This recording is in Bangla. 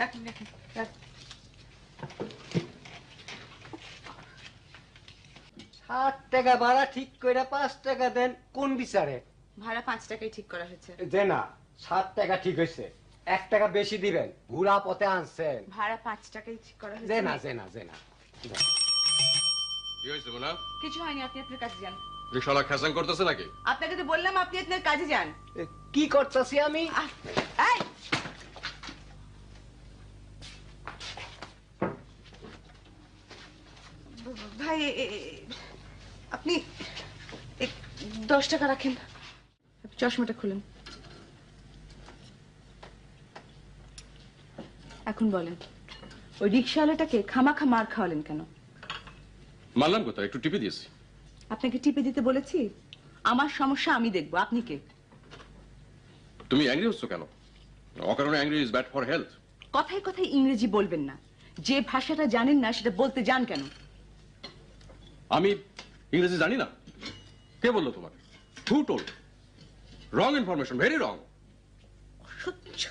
রাখুন রাখুন রাখুন। ষাট টাকা ভাড়া ঠিক করে পাঁচ টাকা দেন কোন বিচারে? ভাড়া পাঁচ টাকাই ঠিক করা হয়েছে। যে না ষাট টাকা ঠিক হয়েছে। এক টাকা বেশি দিবেন ঘুরা পথে আনছেন। ভাড়া পাঁচ টাকাই ঠিক করা যে না যে না যে না। কি হয়েছে কিছু হয়নি আপনি আপনার কাছে যান। খেসাং করতেছে নাকি? আপনাকে তো বললাম আপনি আপনার কাজে যান। কি করতেছি আমি? ভাই আপনি দশ টাকা রাখেন। চশমাটা খুলেন। এখন বলেন ওই রিক্সাওয়ালাটাকে খামাখা মার খাওয়ালেন কেন? মানলাম কোথায়? একটু টিপে দিয়েছি। আপনাকে টিপে দিতে বলেছি? আমার সমস্যা আমি দেখব আপনি কে? তুমি অ্যাংরি হচ্ছ কেন? অকারণে angry is bad for health কথায় কথায় ইংরেজি বলবেন না। যে ভাষাটা জানেন না সেটা বলতে যান কেন? আমি ইংরেজি জানি না। কে বলল তোমাকে? Who told wrong information very wrong সহ্য